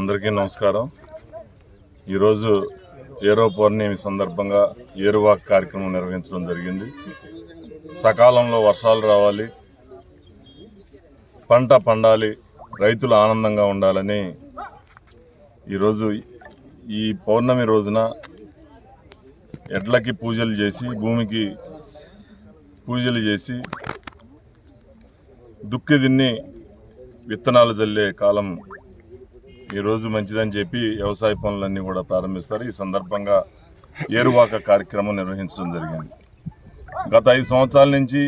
అందరికీ నమస్కారం. ఈరోజు ఏరో పౌర్ణమి సందర్భంగా ఏరువాక్ కార్యక్రమం నిర్వహించడం జరిగింది. సకాలంలో వర్షాలు రావాలి. పంట పండాలి. రైతులు ఆనందంగా ఉండాలని ఈరోజు ఈ పౌర్ణమి రోజున ఎడ్లకి పూజలు చేసి భూమికి పూజలు చేసి దుక్కి దిన్ని విత్తనాలు చల్లే కాలం ఈరోజు మంచిదని చెప్పి వ్యవసాయ పనులన్నీ కూడా ప్రారంభిస్తారు. ఈ సందర్భంగా ఏరువాక కార్యక్రమం నిర్వహించడం జరిగింది. గత ఐదు సంవత్సరాల నుంచి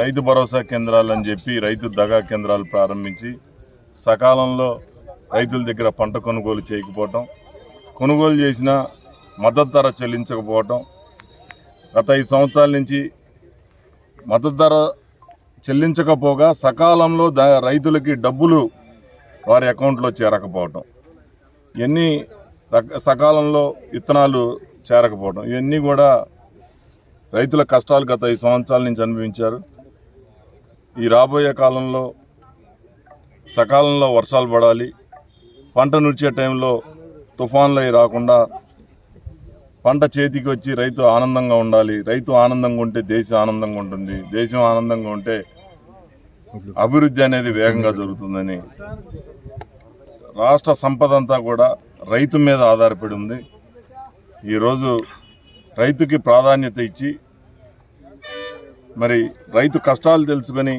రైతు భరోసా కేంద్రాలు అని చెప్పి రైతు దగా కేంద్రాలు ప్రారంభించి సకాలంలో రైతుల దగ్గర పంట కొనుగోలు చేయకపోవటం కొనుగోలు చేసిన మద్దతు ధర చెల్లించకపోవటం గత ఐదు సంవత్సరాల నుంచి మద్దతు ధర చెల్లించకపోగా సకాలంలో రైతులకి డబ్బులు వారి అకౌంట్లో చేరకపోవటం. ఇవన్నీ సకాలంలో విత్తనాలు చేరకపోవటం. ఇవన్నీ కూడా రైతుల కష్టాలు గత ఐదు సంవత్సరాల నుంచి అనుభవించారు. ఈ రాబోయే కాలంలో సకాలంలో వర్షాలు పడాలి. పంట నుడిచే టైంలో తుఫాన్లు అవి రాకుండా పంట చేతికి వచ్చి రైతు ఆనందంగా ఉండాలి. రైతు ఆనందంగా ఉంటే దేశం ఆనందంగా ఉంటుంది. దేశం ఆనందంగా ఉంటే అభివృద్ధి. అనేది వేగంగా జరుగుతుందని రాష్ట్ర సంపద అంతా కూడా రైతు మీద ఆధారపడి ఉంది. ఈరోజు రైతుకి ప్రాధాన్యత ఇచ్చి మరి రైతు కష్టాలు తెలుసుకొని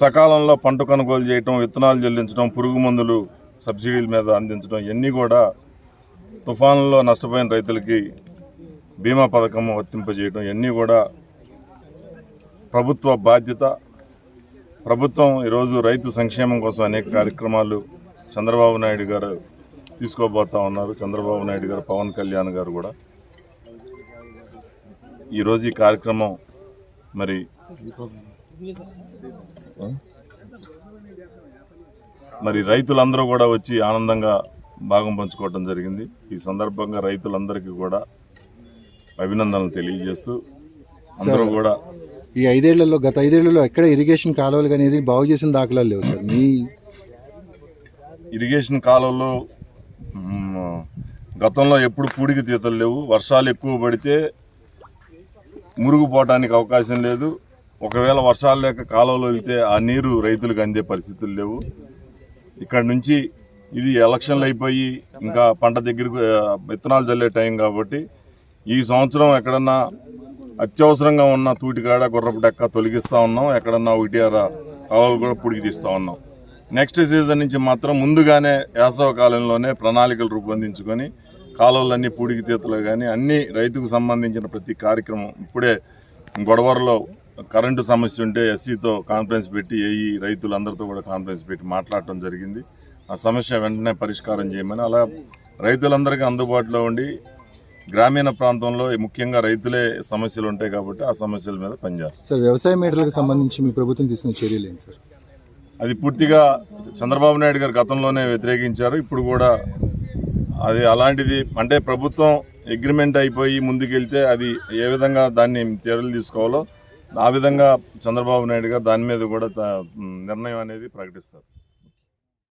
సకాలంలో పంట కొనుగోలు చేయటం విత్తనాలు చెల్లించడం పురుగు మందులు సబ్సిడీల మీద అందించడం ఇవన్నీ కూడా తుఫాన్లో నష్టపోయిన రైతులకి బీమా పథకం వర్తింపజేయడం ఇవన్నీ కూడా ప్రభుత్వ బాధ్యత. ప్రభుత్వం ఈరోజు రైతు సంక్షేమం కోసం అనేక కార్యక్రమాలు చంద్రబాబు నాయుడు గారు తీసుకోబోతా ఉన్నారు. చంద్రబాబు నాయుడు గారు పవన్ కళ్యాణ్ గారు కూడా. ఈరోజు ఈ కార్యక్రమం మరి మరి రైతులందరూ కూడా వచ్చి ఆనందంగా భాగం పంచుకోవడం జరిగింది. ఈ సందర్భంగా రైతులందరికీ కూడా అభినందనలు తెలియజేస్తూ అందరూ కూడా ఈ ఐదేళ్ళలో గత ఐదేళ్ళలో ఎక్కడ ఇరిగేషన్ కాలువలు అనేది బాగు చేసిన దాఖలాలు లేవు సార్. మీ ఇరిగేషన్ కాలంలో గతంలో ఎప్పుడు పూడికి తీతలు లేవు. వర్షాలు ఎక్కువ పడితే మురుగుపోవడానికి అవకాశం లేదు. ఒకవేళ వర్షాలు లేక కాలువలో వెళ్తే ఆ నీరు రైతులకు అందే పరిస్థితులు లేవు. ఇక్కడ నుంచి ఇది ఎలక్షన్లు అయిపోయి ఇంకా పంట దగ్గరకు విత్తనాలు చల్లే టైం కాబట్టి ఈ సంవత్సరం ఎక్కడన్నా అత్యవసరంగా ఉన్న తూటికాడ గుర్రపు డెక్క తొలగిస్తూ ఉన్నాం. ఎక్కడన్నా ఒకటి కాలువలు కూడా పుడికి తీస్తూ ఉన్నాం. నెక్స్ట్ సీజన్ నుంచి మాత్రం ముందుగానే వేసవ కాలంలోనే ప్రణాళికలు రూపొందించుకొని కాలువలన్నీ పూడికి తీతలు కానీ అన్ని రైతుకు సంబంధించిన ప్రతి కార్యక్రమం ఇప్పుడే గొడవరలో కరెంటు సమస్య ఉంటే ఎస్సీతో కాన్ఫరెన్స్ పెట్టి ఏఈ రైతులందరితో కూడా కాన్ఫరెన్స్ పెట్టి మాట్లాడటం జరిగింది. ఆ సమస్య వెంటనే పరిష్కారం చేయమని అలా రైతులందరికీ అందుబాటులో ఉండి గ్రామీణ ప్రాంతంలో ముఖ్యంగా రైతులే సమస్యలు ఉంటాయి కాబట్టి ఆ సమస్యల మీద పనిచేస్తాం సార్ వ్యవసాయ మీటర్లకు సంబంధించి మీ ప్రభుత్వం తీసుకున్న చర్యలు ఏంటి సార్? అది పూర్తిగా చంద్రబాబు నాయుడు గారు గతంలోనే వ్యతిరేకించారు. ఇప్పుడు కూడా అది అలాంటిది. అంటే ప్రభుత్వం అగ్రిమెంట్ అయిపోయి ముందుకెళ్తే అది ఏ విధంగా దాన్ని చర్యలు తీసుకోవాలో ఆ విధంగా చంద్రబాబు నాయుడు గారు దాని మీద కూడా నిర్ణయం అనేది ప్రకటిస్తారు.